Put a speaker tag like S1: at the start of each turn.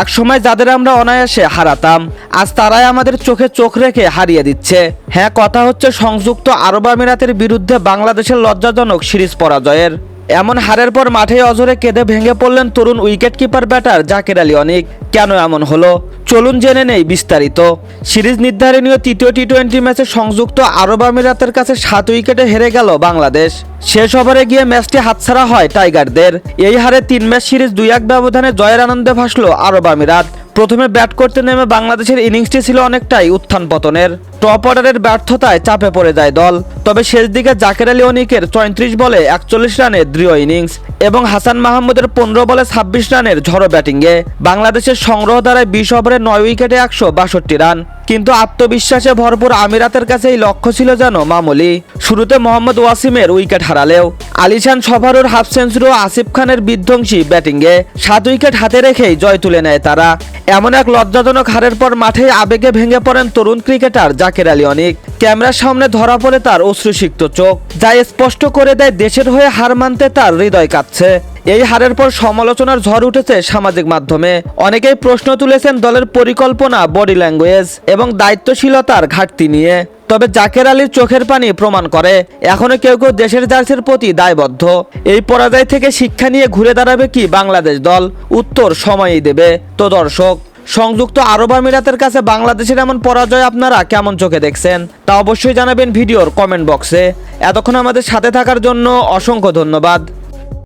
S1: এক সময় যাদের আমরা অনায়াসে হারাতাম, আজ তারাই আমাদের চোখে চোখ রেখে হারিয়ে দিচ্ছে। হ্যাঁ কথা হচ্ছে সংযুক্ত আরব আমিরাতের বিরুদ্ধে বাংলাদেশের লজ্জাজনক সিরিজ পরাজয়ের। এমন হারের পর মাঠে অজরে কেঁদে ভেঙে পড়লেন তরুণ wicket keeper batter Jaker Ali Anik. কেন এমন হলো? চলুন জেনে নেই বিস্তারিত। সিরিজ নির্ধারণীয় তৃতীয় টি টোয়েন্টি ম্যাচে সংযুক্ত আরব আমিরাতের কাছে সাত উইকেটে হেরে গেল বাংলাদেশ। শেষ ওভারে গিয়ে ম্যাচটি হাতছাড়া হয় টাইগারদের। এই হারে তিন ম্যাচ সিরিজ দুই এক ব্যবধানে জয়ের আনন্দে ভাসলো আরব আমিরাত। প্রথমে ব্যাট করতে নেমে বাংলাদেশের ইনিংসটি ছিল অনেকটাই উত্থান পতনের। টপ অর্ডারের ব্যর্থতায় চাপে পড়ে যায় দল। তবে শেষ দিকে জাকের আলী অনিকের চৌত্রিশ বলে একচল্লিশ রানের দৃঢ় ইনিংস এবং হাসান মাহমুদের পনেরো বলে ছাব্বিশ রানের ঝড়ো ব্যাটিংয়ে বাংলাদেশের সংগ্রহ দ্বারায় বিশ ওভারে নয় উইকেটে একশো বাষট্টি রান। কিন্তু আত্মবিশ্বাসে ভরপুর আমিরাতের কাছে এই লক্ষ্য ছিল যেন মামুলি। শুরুতে মোহাম্মদ ওয়াসিমের উইকেট হারালেও আলিশান সফারুর হাফ সেঞ্চুরি ও আসিফ খানের বিধ্বংসী ব্যাটিংয়ে সাত উইকেট হাতে রেখেই জয় তুলে নেয় তারা। এমন এক লজ্জাজনক হারের পর মাঠে আবেগে ভেঙে পড়েন তরুণ ক্রিকেটার জাকের আলী অনিক। ক্যামেরার সামনে ধরা পড়ে তার অশ্রুসিক্ত চোখ। যা স্পষ্ট করে দেয় দেশের হয়ে হার মানতে তার হৃদয় কাঁদছে এই হারের পর সমালোচনার ঝড় উঠেছে সামাজিক মাধ্যমে। অনেকেই প্রশ্ন তুলেছেন দলের পরিকল্পনা বডি ল্যাঙ্গুয়েজ এবং দায়িত্বশীলতার ঘাটতি নিয়ে। তবে জাকের আলীর চোখের পানি প্রমাণ করে, এখনও কেউ কেউ দেশের জার্সির প্রতি দায়বদ্ধ। এই পরাজয় থেকে শিক্ষা নিয়ে ঘুরে দাঁড়াবে কি বাংলাদেশ দল? উত্তর সময়ই দেবে। তো দর্শক সংযুক্ত আরব আমিরাতের কাছে বাংলাদেশের এমন পরাজয় আপনারা কেমন চোখে দেখছেন তা অবশ্যই জানাবেন ভিডিওর কমেন্ট বক্সে। এতক্ষণ আমাদের সাথে থাকার জন্য অসংখ্য ধন্যবাদ।